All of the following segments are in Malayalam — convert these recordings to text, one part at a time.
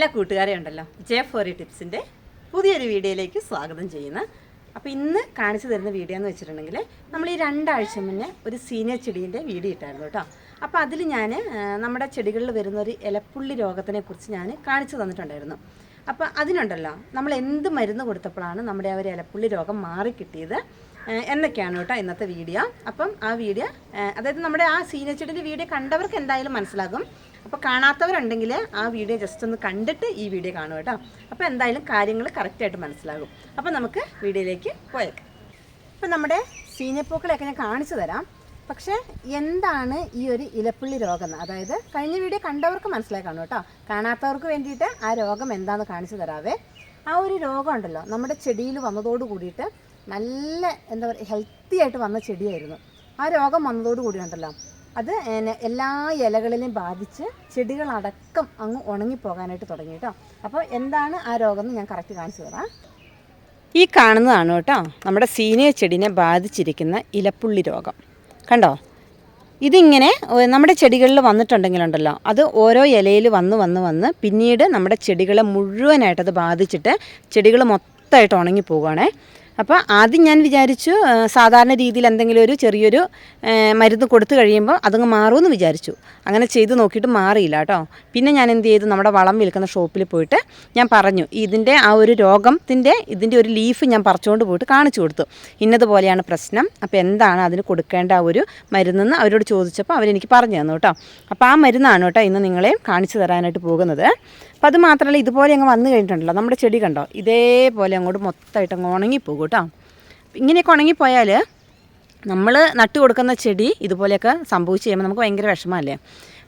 എല്ലാ കൂട്ടുകാരെയും ഉണ്ടല്ലോ. ജെ ഫോറി ടിപ്സിന്റെ പുതിയൊരു വീഡിയോയിലേക്ക് സ്വാഗതം ചെയ്യുന്നു. അപ്പോൾ ഇന്ന് കാണിച്ചു തരുന്ന വീഡിയോ എന്ന് വെച്ചിട്ടുണ്ടെങ്കിൽ നമ്മൾ ഈ രണ്ടാഴ്ച മുന്നേ ഒരു സീനിയർ ചെടീന്റെ വീഡിയോ ഇട്ടായിരുന്നു കേട്ടോ. അപ്പോൾ അതിൽ ഞാൻ നമ്മുടെ ചെടികളിൽ വരുന്ന ഒരു ഇലപ്പുള്ളി രോഗത്തിനെ കുറിച്ച് ഞാൻ കാണിച്ചു തന്നിട്ടുണ്ടായിരുന്നു. അപ്പോൾ അതിനുണ്ടല്ലോ നമ്മൾ എന്ത് മരുന്ന് കൊടുത്തപ്പോഴാണ് നമ്മുടെ ആ ഒരു ഇലപ്പുള്ളി രോഗം മാറിക്കിട്ടിയത് കിട്ടിയത് എന്നൊക്കെയാണ് കേട്ടോ ഇന്നത്തെ വീഡിയോ. അപ്പം ആ വീഡിയോ അതായത് നമ്മുടെ ആ സീനിയർ ചെടീന്റെ വീഡിയോ കണ്ടവർക്ക് എന്തായാലും മനസ്സിലാകും. അപ്പോൾ കാണാത്തവരുണ്ടെങ്കിൽ ആ വീഡിയോ ജസ്റ്റ് ഒന്ന് കണ്ടിട്ട് ഈ വീഡിയോ കാണുക കേട്ടോ. അപ്പോൾ എന്തായാലും കാര്യങ്ങൾ കറക്റ്റായിട്ട് മനസ്സിലാകും. അപ്പോൾ നമുക്ക് വീഡിയോയിലേക്ക് പോയേക്കാം ഇപ്പം നമ്മുടെ സീനിയപ്പൂക്കളെയൊക്കെ ഞാൻ കാണിച്ചു തരാം. പക്ഷേ എന്താണ് ഈ ഒരു ഇലപ്പുള്ളി രോഗം? അതായത് കഴിഞ്ഞ വീഡിയോ കണ്ടവർക്ക് മനസ്സിലായി കാണും കേട്ടോ. കാണാത്തവർക്ക് വേണ്ടിയിട്ട് ആ രോഗം എന്താണെന്ന് കാണിച്ചു തരാവേ. ആ ഒരു രോഗം ഉണ്ടല്ലോ. നമ്മുടെ ചെടിയിൽ വന്നതോട് കൂടിയിട്ട് നല്ല എന്താ പറയുക ഹെൽത്തി ആയിട്ട് വന്ന ചെടിയായിരുന്നു. ആ രോഗം വന്നതോട് കൂടി ഉണ്ടല്ലോ അത് എല്ലാ ഇലകളിലും ബാധിച്ച് ചെടികളടക്കം അങ്ങ് ഉണങ്ങിപ്പോകാനായിട്ട് തുടങ്ങി കേട്ടോ അപ്പോൾ എന്താണ് ആ രോഗം എന്ന് ഞാൻ കറക്റ്റ് കാണിച്ചു തരാം. ഈ കാണുന്നതാണ് കേട്ടോ നമ്മുടെ സീനിയർ ചെടിനെ ബാധിച്ചിരിക്കുന്ന ഇലപ്പുള്ളി രോഗം. കണ്ടോ? ഇതിങ്ങനെ നമ്മുടെ ചെടികളിൽ വന്നിട്ടുണ്ടെങ്കിലുണ്ടല്ലോ അത് ഓരോ ഇലയിൽ വന്ന് വന്ന് വന്ന് പിന്നീട് നമ്മുടെ ചെടികളെ മുഴുവനായിട്ട് അത് ബാധിച്ചിട്ട് ചെടികൾ മൊത്തമായിട്ട് ഉണങ്ങി പോവുകയാണേ അപ്പോൾ ആദ്യം ഞാൻ വിചാരിച്ചു സാധാരണ രീതിയിൽ എന്തെങ്കിലും ഒരു ചെറിയൊരു മരുന്ന് കൊടുത്തു കഴിയുമ്പോൾ അതങ്ങ് മാറുമെന്ന് വിചാരിച്ചു. അങ്ങനെ ചെയ്ത് നോക്കിയിട്ട് മാറിയില്ല കേട്ടോ. പിന്നെ ഞാൻ എന്ത് ചെയ്തു? നമ്മുടെ വളം വിൽക്കുന്ന ഷോപ്പിൽ പോയിട്ട് ഞാൻ പറഞ്ഞു ഇതിന്റെ ആ ഒരു രോഗത്തിന്റെ ഇതിന്റെ ഒരു ലീഫ് ഞാൻ പറിച്ചുകൊണ്ട് പോയിട്ട് കാണിച്ചു കൊടുത്തു. ഇന്നതുപോലെയാണ് പ്രശ്നം. അപ്പോൾ എന്താണ് അതിന് കൊടുക്കേണ്ട ആ ഒരു മരുന്നെന്ന് അവരോട് ചോദിച്ചപ്പോൾ അവരെനിക്ക് പറഞ്ഞു തന്നു കേട്ടോ. അപ്പോൾ ആ മരുന്നാണ് കേട്ടോ ഇന്ന് നിങ്ങളെ കാണിച്ചു തരാനായിട്ട് പോകുന്നത്. അപ്പോൾ അത് മാത്രമല്ല ഇതുപോലെ അങ്ങ് വന്നു കഴിഞ്ഞിട്ടുണ്ടല്ലോ. നമ്മുടെ ചെടി കണ്ടോ? ഇതേപോലെ അങ്ങോട്ട് മൊത്തമായിട്ട് അങ്ങ് ഉണങ്ങിപ്പോകും കേട്ടോ. ഇങ്ങനെയൊക്കെ ഉണങ്ങിപ്പോയാൽ നമ്മൾ നട്ടു കൊടുക്കുന്ന ചെടി ഇതുപോലെയൊക്കെ സംഭവിച്ച് കഴിയുമ്പോൾ നമുക്ക് ഭയങ്കര വിഷമമല്ലേ?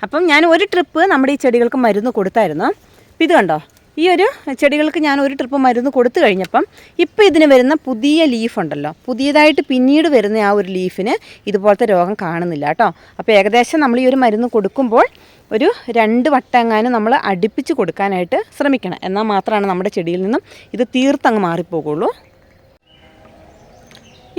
അപ്പം ഞാൻ ഒരു ട്രിപ്പ് നമ്മുടെ ഈ ചെടികൾക്ക് മരുന്ന് കൊടുത്തായിരുന്നു. അപ്പോൾ ഇത് കണ്ടോ? ഈ ഒരു ചെടികൾക്ക് ഞാൻ ഒരു ട്രിപ്പ് മരുന്ന് കൊടുത്തു കഴിഞ്ഞപ്പം ഇപ്പം ഇതിന് വരുന്ന പുതിയ ലീഫ് ഉണ്ടല്ലോ. പുതിയതായിട്ട് പിന്നീട് വരുന്ന ആ ഒരു ലീഫിന് ഇതുപോലത്തെ രോഗം കാണുന്നില്ല കേട്ടോ. അപ്പോൾ ഏകദേശം നമ്മൾ ഈ ഒരു മരുന്ന് കൊടുക്കുമ്പോൾ ഒരു രണ്ട് വട്ടങ്ങാനും നമ്മൾ അടുപ്പിച്ച് കൊടുക്കാനായിട്ട് ശ്രമിക്കണം. എന്നാൽ മാത്രമാണ് നമ്മുടെ ചെടിയിൽ നിന്നും ഇത് തീർത്തങ്ങ് മാറിപ്പോകുള്ളൂ.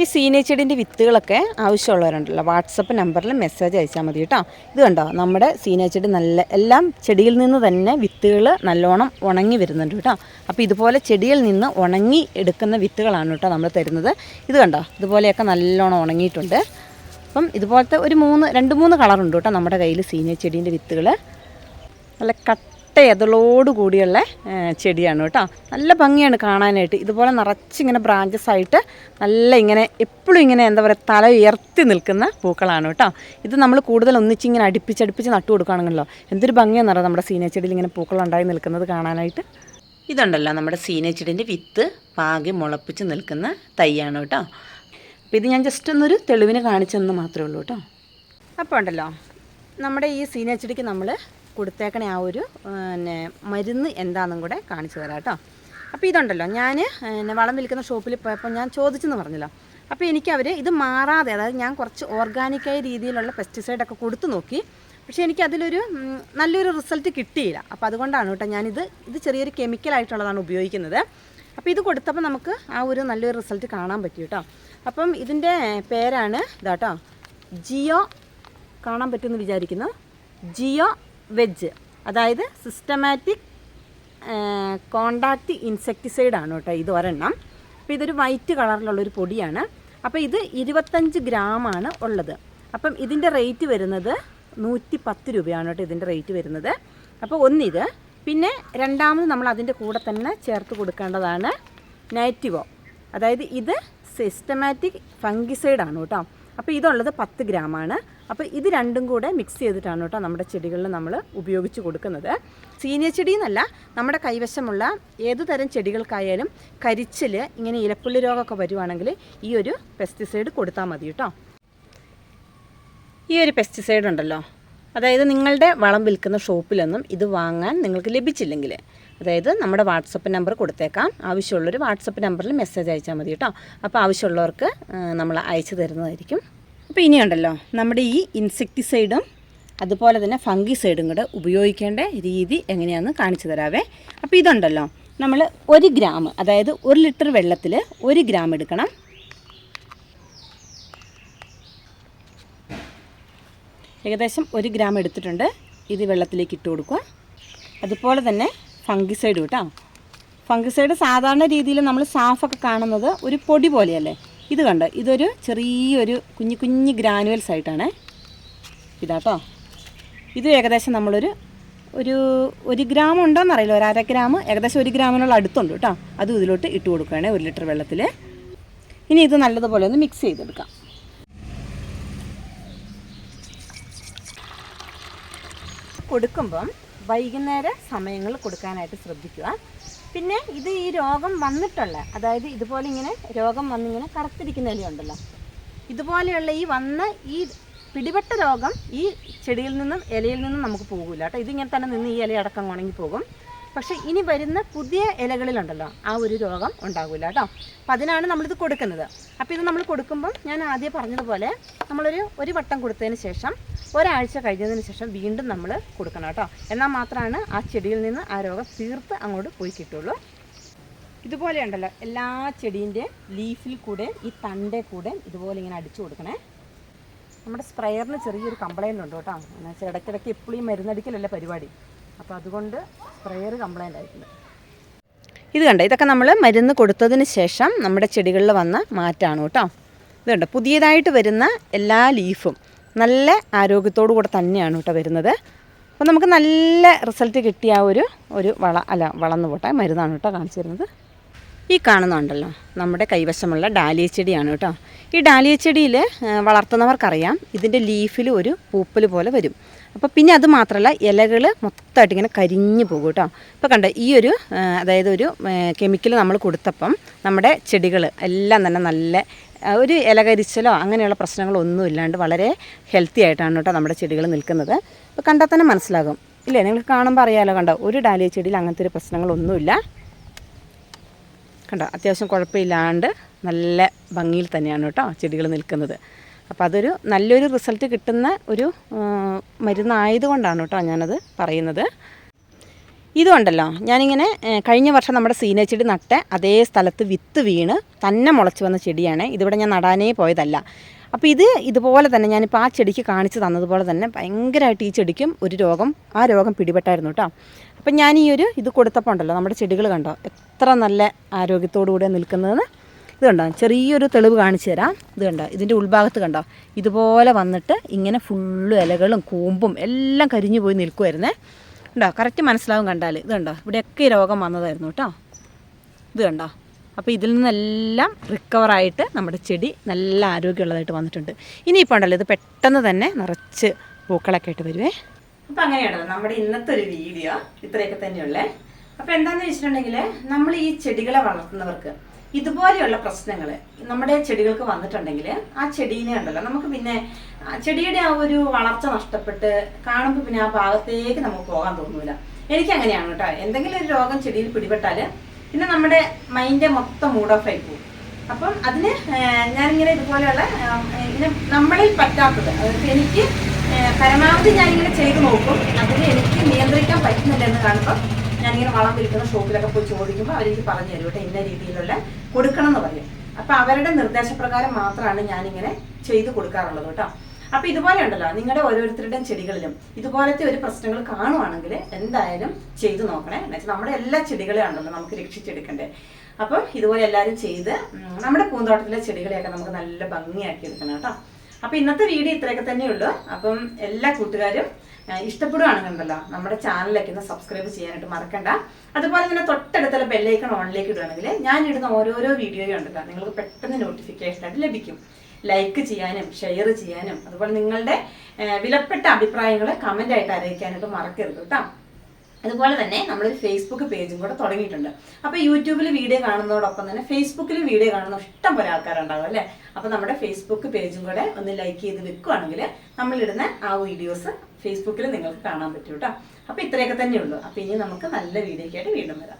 ഈ സീനിയർ ചെടീന്റെ വിത്തുകളൊക്കെ ആവശ്യമുള്ളവരുണ്ടല്ലോ. വാട്സപ്പ് നമ്പറിൽ മെസ്സേജ് അയച്ചാൽ മതി കേട്ടോ. ഇത് കണ്ടോ? നമ്മുടെ സീനിയർ ചെടി നല്ല എല്ലാം ചെടിയിൽ നിന്ന് തന്നെ വിത്തുകൾ നല്ലോണം ഉണങ്ങി വരുന്നുണ്ട് കേട്ടോ. അപ്പോൾ ഇതുപോലെ ചെടിയിൽ നിന്ന് ഉണങ്ങി എടുക്കുന്ന വിത്തുകളാണ് കേട്ടോ നമ്മൾ തരുന്നത്. ഇത് കണ്ടോ? ഇതുപോലെയൊക്കെ നല്ലോണം ഉണങ്ങിയിട്ടുണ്ട്. അപ്പം ഇതുപോലത്തെ ഒരു മൂന്ന് രണ്ട് മൂന്ന് കളറുണ്ട് കേട്ടോ നമ്മുടെ കയ്യിൽ സീനിയർ ചെടീന്റെ വിത്തുകൾ. നല്ല കട്ട എതളോട് കൂടിയുള്ള ചെടിയാണ് കേട്ടോ. നല്ല ഭംഗിയാണ് കാണാനായിട്ട്. ഇതുപോലെ നിറച്ചിങ്ങനെ ബ്രാഞ്ചസ് ആയിട്ട് നല്ല ഇങ്ങനെ എപ്പോഴും ഇങ്ങനെ എന്താ പറയുക തല ഉയർത്തി നിൽക്കുന്ന പൂക്കളാണ് കേട്ടോ. ഇത് നമ്മൾ കൂടുതൽ ഒന്നിച്ചിങ്ങനെ അടുപ്പിച്ചടുപ്പിച്ച് നട്ടു കൊടുക്കുകയാണെങ്കിലോ എന്തൊരു ഭംഗിയാണ് അറിയാം നമ്മുടെ സീനിയർ ചെടിയിൽ ഇങ്ങനെ പൂക്കളുണ്ടായി നിൽക്കുന്നത് കാണാനായിട്ട്. ഇതുണ്ടല്ലോ നമ്മുടെ സീനിയർ ചെടീന്റെ വിത്ത് പാകി മുളപ്പിച്ച് നിൽക്കുന്ന തൈയാണ് കേട്ടോ. അപ്പോൾ ഇത് ഞാൻ ജസ്റ്റ് ഒന്നൊരു തെളിവിന് കാണിച്ചെന്ന് മാത്രമേ ഉള്ളൂ കേട്ടോ. അപ്പോൾ ഉണ്ടല്ലോ. നമ്മുടെ ഈ സീനിയർ ചെടിക്ക് നമ്മൾ കൊടുത്തേക്കണ ആ ഒരു പിന്നെ മരുന്ന് എന്താണെന്നും കൂടെ കാണിച്ചു തരാം കേട്ടോ. അപ്പോൾ ഇതുണ്ടല്ലോ ഞാൻ വളം വിൽക്കുന്ന ഷോപ്പിൽ പോയപ്പോൾ ഞാൻ ചോദിച്ചെന്ന് പറഞ്ഞല്ലോ. അപ്പോൾ എനിക്കവർ ഇത് മാറാതെ അതായത് ഞാൻ കുറച്ച് ഓർഗാനിക്കായ രീതിയിലുള്ള പെസ്റ്റിസൈഡൊക്കെ കൊടുത്തു നോക്കി. പക്ഷേ എനിക്കതിലൊരു നല്ലൊരു റിസൾട്ട് കിട്ടിയില്ല. അപ്പോൾ അതുകൊണ്ടാണ് കേട്ടോ ഞാനിത് ഇത് ചെറിയൊരു കെമിക്കലായിട്ടുള്ളതാണ് ഉപയോഗിക്കുന്നത്. അപ്പോൾ ഇത് കൊടുത്തപ്പോൾ നമുക്ക് ആ ഒരു നല്ലൊരു റിസൾട്ട് കാണാൻ പറ്റി കേട്ടോ. അപ്പം ഇതിന്റെ പേരാണ് ഇതാട്ടോ. ജിയോ കാണാൻ പറ്റുമെന്ന് വിചാരിക്കുന്നു. ജിയോ വെജ്. അതായത് സിസ്റ്റമാറ്റിക് കോണ്ടാക്റ്റ് ഇൻസെക്ടിസൈഡ് ആണ് കേട്ടോ ഇത് ഒരെണ്ണം. അപ്പോൾ ഇതൊരു വൈറ്റ് കളറിലുള്ളൊരു പൊടിയാണ്. അപ്പോൾ ഇത് ഇരുപത്തഞ്ച് ഗ്രാമാണ് ഉള്ളത്. അപ്പം ഇതിന്റെ റേറ്റ് വരുന്നത് നൂറ്റി പത്ത് രൂപയാണ് കേട്ടോ ഇതിന്റെ റേറ്റ് വരുന്നത്. അപ്പോൾ ഒന്നിത് പിന്നെ രണ്ടാമത് നമ്മൾ അതിന്റെ കൂടെ തന്നെ ചേർത്ത് കൊടുക്കേണ്ടതാണ് നൈറ്റിവോ അതായത് ഇത് സിസ്റ്റമാറ്റിക് ഫംഗിസൈഡാണ് കേട്ടോ. അപ്പോൾ ഇതുള്ളത് പത്ത് ഗ്രാമാണ് അപ്പോൾ ഇത് രണ്ടും കൂടെ മിക്സ് ചെയ്തിട്ടാണ് കേട്ടോ നമ്മുടെ ചെടികളിൽ നമ്മൾ ഉപയോഗിച്ച് കൊടുക്കുന്നത്. സീനിയർ ചെടി എന്നല്ല നമ്മുടെ കൈവശമുള്ള ഏതു തരം ചെടികൾക്കായാലും കരിച്ചിൽ ഇങ്ങനെ ഇലപ്പുള്ളി രോഗമൊക്കെ വരുവാണെങ്കിൽ ഈ ഒരു പെസ്റ്റിസൈഡ് കൊടുത്താൽ മതി കേട്ടോ. ഈ ഒരു പെസ്റ്റിസൈഡ് ഉണ്ടല്ലോ. അതായത് നിങ്ങളുടെ വളം വിൽക്കുന്ന ഷോപ്പിലൊന്നും ഇത് വാങ്ങാൻ നിങ്ങൾക്ക് ലഭിച്ചില്ലെങ്കിൽ അതായത് നമ്മുടെ വാട്സപ്പ് നമ്പർ കൊടുത്തേക്കാം. ആവശ്യമുള്ളൊരു വാട്സപ്പ് നമ്പറിൽ മെസ്സേജ് അയച്ചാൽ മതി കേട്ടോ. അപ്പോൾ ആവശ്യമുള്ളവർക്ക് നമ്മൾ അയച്ചു തരുന്നതായിരിക്കും. അപ്പോൾ ഇനിയുണ്ടല്ലോ നമ്മുടെ ഈ ഇൻസെക്ടിസൈഡും അതുപോലെ തന്നെ ഫംഗിസൈഡും കൂടെ ഉപയോഗിക്കേണ്ട രീതി എങ്ങനെയാണെന്ന് കാണിച്ചു തരാവേ. അപ്പോൾ ഇതുണ്ടല്ലോ നമ്മൾ ഒരു ഗ്രാം അതായത് ഒരു ലിറ്റർ വെള്ളത്തിൽ ഒരു ഗ്രാം എടുക്കണം. ഏകദേശം ഒരു ഗ്രാം എടുത്തിട്ടുണ്ട്. ഇത് വെള്ളത്തിലേക്ക് ഇട്ട് കൊടുക്കുക. അതുപോലെ തന്നെ ഫംഗിസൈഡ് കേട്ടോ. ഫംഗിസൈഡ് സാധാരണ രീതിയിൽ നമ്മൾ സാഫൊക്കെ കാണുന്നത് ഒരു പൊടി പോലെയല്ലേ? ഇത് കണ്ട്? ഇതൊരു ചെറിയൊരു കുഞ്ഞു കുഞ്ഞു ഗ്രാനുവൽസ് ആയിട്ടാണ്. ഇതാട്ടോ ഇത് ഏകദേശം നമ്മളൊരു ഒരു ഒരു ഗ്രാം ഉണ്ടോയെന്നറിയില്ല ഒരു അര ഗ്രാം ഏകദേശം ഒരു ഗ്രാമിനുള്ള അടുത്തുണ്ട് കേട്ടോ. അതും ഇതിലോട്ട് ഇട്ട് കൊടുക്കുകയാണ് ഒരു ലിറ്റർ വെള്ളത്തിൽ ഇനി ഇത് നല്ലതുപോലെ ഒന്ന് മിക്സ് ചെയ്തെടുക്കാം. കൊടുക്കുമ്പം വൈകുന്നേര സമയങ്ങൾ കൊടുക്കാനായിട്ട് ശ്രദ്ധിക്കുക. പിന്നെ ഇത് ഈ രോഗം വന്നിട്ടുള്ള അതായത് ഇതുപോലെ ഇങ്ങനെ രോഗം വന്നിങ്ങനെ കറുത്തിരിക്കുന്ന ഇലയുണ്ടല്ലോ ഇതുപോലെയുള്ള ഈ വന്ന ഈ പിടിപെട്ട രോഗം ഈ ചെടിയിൽ നിന്നും ഇലയിൽ നിന്നും നമുക്ക് പോകില്ല കേട്ടോ. ഇതിങ്ങനെ തന്നെ നിന്ന് ഈ ഇല അടക്കം ഉണങ്ങി പോകും പക്ഷേ ഇനി വരുന്ന പുതിയ ഇലകളിലുണ്ടല്ലോ ആ ഒരു രോഗം ഉണ്ടാകില്ല കേട്ടോ. അപ്പം അതിനാണ് നമ്മളിത് കൊടുക്കുന്നത്. അപ്പോൾ ഇത് നമ്മൾ കൊടുക്കുമ്പം ഞാൻ ആദ്യം പറഞ്ഞതുപോലെ നമ്മളൊരു ഒരു വട്ടം കൊടുത്തതിന് ശേഷം ഒരാഴ്ച കഴിഞ്ഞതിന് ശേഷം വീണ്ടും നമ്മൾ കൊടുക്കണം കേട്ടോ. എന്നാൽ മാത്രമാണ് ആ ചെടിയിൽ നിന്ന് ആ രോഗം തീർത്ത് അങ്ങോട്ട് പോയി കിട്ടുള്ളൂ ഇതുപോലെ ഉണ്ടല്ലോ എല്ലാ ചെടീന്റെ ലീഫിൽ കൂടെ ഈ തണ്ടേ കൂടെ ഇതുപോലെ ഇങ്ങനെ അടിച്ചു കൊടുക്കണേ. നമ്മുടെ സ്പ്രെയറിന് ചെറിയൊരു കംപ്ലൈന്റ് ഉണ്ട് കേട്ടോ. എന്നുവെച്ചാൽ ഇടയ്ക്കിടയ്ക്ക് എപ്പോഴും മരുന്നടിക്കലല്ല പരിപാടി. അപ്പോൾ അതുകൊണ്ട് സ്പ്രെയർ കംപ്ലൈന്റ് ആയിട്ടുണ്ട്. ഇത് കണ്ടോ? ഇതൊക്കെ നമ്മൾ മരുന്ന് കൊടുത്തതിന് ശേഷം നമ്മുടെ ചെടികളിൽ വന്ന മാറ്റമാണ് കേട്ടോ. ഇത് കണ്ടോ? പുതിയതായിട്ട് വരുന്ന എല്ലാ ലീഫും നല്ല ആരോഗ്യത്തോടു കൂടെ തന്നെയാണ് കേട്ടോ വരുന്നത്. അപ്പോൾ നമുക്ക് നല്ല റിസൾട്ട് കിട്ടിയ ഒരു ഒരു വള അല്ല വളർന്നു പോട്ടെ. മരുന്നാണ് കേട്ടോ കാണിച്ചിരുന്നത്. ഈ കാണുന്നുണ്ടല്ലോ നമ്മുടെ കൈവശമുള്ള ഡാലിയ ചെടിയാണ് കേട്ടോ. ഈ ഡാലിയ ചെടിയിൽ വളർത്തുന്നവർക്കറിയാം ഇതിന്റെ ലീഫിൽ ഒരു പൂപ്പൽ പോലെ വരും. അപ്പോൾ പിന്നെ അത് മാത്രമല്ല ഇലകൾ മൊത്തമായിട്ട് ഇങ്ങനെ കരിഞ്ഞു പോകും കേട്ടോ. ഇപ്പോൾ കണ്ട ഈ ഒരു അതായത് ഒരു കെമിക്കൽ നമ്മൾ കൊടുത്തപ്പം നമ്മുടെ ചെടികൾ എല്ലാം തന്നെ നല്ല ഒരു ഇല കരിച്ചലോ അങ്ങനെയുള്ള പ്രശ്നങ്ങളൊന്നും ഇല്ലാണ്ട് വളരെ ഹെൽത്തി ആയിട്ടാണ് കേട്ടോ നമ്മുടെ ചെടികൾ നിൽക്കുന്നത്. അപ്പോൾ കണ്ടാൽ തന്നെ മനസ്സിലാകും. ഇല്ലേ? നിങ്ങൾക്ക് കാണുമ്പോൾ അറിയാമല്ലോ കണ്ടോ ഒരു ഡാലിയ ചെടിയിൽ അങ്ങനത്തെ ഒരു പ്രശ്നങ്ങളൊന്നുമില്ല കണ്ടോ അത്യാവശ്യം കുഴപ്പമില്ലാണ്ട് നല്ല ഭംഗിയിൽ തന്നെയാണ് കേട്ടോ ചെടികൾ നിൽക്കുന്നത്. അപ്പോൾ അതൊരു നല്ലൊരു റിസൾട്ട് കിട്ടുന്ന ഒരു മരുന്നായതുകൊണ്ടാണ് കേട്ടോ ഞാനത് പറയുന്നത്. ഇതുണ്ടല്ലോ ഞാനിങ്ങനെ കഴിഞ്ഞ വർഷം നമ്മുടെ സീന ചെടി നട്ട അതേ സ്ഥലത്ത് വിത്ത് വീണ് തന്നെ മുളച്ചു വന്ന ചെടിയാണ്. ഇതിവിടെ ഞാൻ നടാനേ പോയതല്ല. അപ്പോൾ ഇത് ഇതുപോലെ തന്നെ ഞാനിപ്പോൾ ആ ചെടിക്ക് കാണിച്ചു തന്നതുപോലെ തന്നെ ഭയങ്കരമായിട്ട് ഈ ചെടിക്കും ഒരു രോഗം ആ രോഗം പിടിപെട്ടായിരുന്നു കേട്ടോ. അപ്പം ഞാൻ ഈ ഒരു ഇത് കൊടുത്തപ്പോൾ ഉണ്ടല്ലോ നമ്മുടെ ചെടികൾ കണ്ടോ? എത്ര നല്ല ആരോഗ്യത്തോടു കൂടെ നിൽക്കുന്നതെന്ന്. ഇത് കണ്ടോ? ചെറിയൊരു തെളിവ് കാണിച്ചു തരാം. ഇത് കണ്ടോ? ഇതിന്റെ ഉൾഭാഗത്ത് കണ്ടോ? ഇതുപോലെ വന്നിട്ട് ഇങ്ങനെ ഫുള്ള് ഇലകളും കൂമ്പും എല്ലാം കരിഞ്ഞു പോയി നിൽക്കുമായിരുന്നേ ഉണ്ടോ കറക്റ്റ് മനസ്സിലാവും കണ്ടാൽ ഇത് കണ്ടോ? ഇവിടെയൊക്കെ രോഗം വന്നതായിരുന്നു കേട്ടോ. ഇത് കണ്ടോ? അപ്പോൾ ഇതിൽ നിന്നെല്ലാം റിക്കവറായിട്ട് നമ്മുടെ ചെടി നല്ല ആരോഗ്യമുള്ളതായിട്ട് വന്നിട്ടുണ്ട്. ഇനിയിപ്പോൾ ഉണ്ടല്ലോ ഇത് പെട്ടെന്ന് തന്നെ നിറച്ച് പൂക്കളൊക്കെ ആയിട്ട് വരുവേ. അപ്പോൾ അങ്ങനെയാണല്ലോ നമ്മുടെ ഇന്നത്തെ ഒരു വീഡിയോ ഇത്രയൊക്കെ തന്നെയുള്ളേ. അപ്പോൾ എന്താണെന്ന് വെച്ചിട്ടുണ്ടെങ്കിൽ നമ്മൾ ഈ ചെടികളെ വളർത്തുന്നവർക്ക് ഇതുപോലെയുള്ള പ്രശ്നങ്ങൾ നമ്മുടെ ചെടികൾക്ക് വന്നിട്ടുണ്ടെങ്കിൽ ആ ചെടീനെ ഉണ്ടല്ലോ. നമുക്ക് പിന്നെ ചെടിയുടെ ആ ഒരു വളർച്ച നഷ്ടപ്പെട്ട് കാണുമ്പോൾ പിന്നെ ആ ഭാഗത്തേക്ക് നമുക്ക് പോകാൻ തോന്നൂല. എനിക്ക് അങ്ങനെയാണ് കേട്ടോ. എന്തെങ്കിലും ഒരു രോഗം ചെടിയിൽ പിടിപെട്ടാൽ പിന്നെ നമ്മുടെ മൈൻഡ് മൊത്തം മൂഡ് ഓഫ് ആയി പോകും. അപ്പം അതിന് ഞാനിങ്ങനെ ഇതുപോലെയുള്ള ഇങ്ങനെ നമ്മളിൽ പറ്റാത്തത് അതായത് എനിക്ക് പരമാവധി ഞാനിങ്ങനെ ചെയ്ത് നോക്കും. അതിന് എനിക്ക് നിയന്ത്രിക്കാൻ പറ്റുന്നില്ല എന്ന് കാണുമ്പോൾ ഞാനിങ്ങനെ വളം വിൽക്കുന്ന ഷോപ്പിലൊക്കെ പോയി ചോദിക്കുമ്പോൾ അവരെനിക്ക് പറഞ്ഞു തരും കേട്ടോ ഇന്ന രീതിയിലുള്ള കൊടുക്കണം എന്ന് പറയും. അപ്പം അവരുടെ നിർദ്ദേശപ്രകാരം മാത്രമാണ് ഞാനിങ്ങനെ ചെയ്ത് കൊടുക്കാറുള്ളത് കേട്ടോ. അപ്പൊ ഇതുപോലെ ഉണ്ടല്ലോ നിങ്ങളുടെ ഓരോരുത്തരുടെയും ചെടികളിലും ഇതുപോലത്തെ ഒരു പ്രശ്നങ്ങൾ കാണുവാണെങ്കിൽ എന്തായാലും ചെയ്തു നോക്കണേ. എന്നുവെച്ചാൽ നമ്മുടെ എല്ലാ ചെടികളെയും ഉണ്ടല്ലോ നമുക്ക് രക്ഷിച്ചെടുക്കണ്ടേ. അപ്പം ഇതുപോലെ എല്ലാവരും ചെയ്ത് നമ്മുടെ പൂന്തോട്ടത്തിലെ ചെടികളെയൊക്കെ നമുക്ക് നല്ല ഭംഗിയാക്കി എടുക്കണം കേട്ടോ. അപ്പൊ ഇന്നത്തെ വീഡിയോ ഇത്രയൊക്കെ തന്നെയുള്ളൂ. അപ്പം എല്ലാ കൂട്ടുകാരും ഇഷ്ടപ്പെടുകയാണെന്നുണ്ടല്ലോ നമ്മുടെ ചാനലിലേക്ക് ഒന്ന് സബ്സ്ക്രൈബ് ചെയ്യാനായിട്ട് മറക്കണ്ട. അതുപോലെ തന്നെ തൊട്ടടുത്തുള്ള ബെല്ലൈക്കൺ ഓണിലേക്ക് ഇടുകയാണെങ്കിൽ ഞാൻ ഇടുന്ന ഓരോരോ വീഡിയോയും ഉണ്ടല്ലോ നിങ്ങൾക്ക് പെട്ടെന്ന് നോട്ടിഫിക്കേഷൻ ആയിട്ട് ലഭിക്കും. ലൈക്ക് ചെയ്യാനും ഷെയർ ചെയ്യാനും അതുപോലെ നിങ്ങളുടെ വിലപ്പെട്ട അഭിപ്രായങ്ങൾ കമന്റ് ആയിട്ട് അറിയിക്കാനായിട്ട് മറക്കരുത് കേട്ടോ. അതുപോലെ തന്നെ നമ്മളൊരു ഫേസ്ബുക്ക് പേജും കൂടെ തുടങ്ങിയിട്ടുണ്ട്. അപ്പോൾ യൂട്യൂബിൽ വീഡിയോ കാണുന്നതോടൊപ്പം തന്നെ ഫേസ്ബുക്കിൽ വീഡിയോ കാണുന്ന ഇഷ്ടം പോലെ ആൾക്കാരുണ്ടാവും അല്ലേ? അപ്പോൾ നമ്മുടെ ഫേസ്ബുക്ക് പേജും കൂടെ ഒന്ന് ലൈക്ക് ചെയ്ത് വെക്കുകയാണെങ്കിൽ നമ്മളിടുന്ന ആ വീഡിയോസ് ഫേസ്ബുക്കിൽ നിങ്ങൾക്ക് കാണാൻ പറ്റും കേട്ടോ. അപ്പോൾ ഇത്രയൊക്കെ തന്നെയുള്ളൂ. അപ്പോൾ ഇനി നമുക്ക് നല്ല വീഡിയോയ്ക്കായിട്ട് വീണ്ടും വരാം.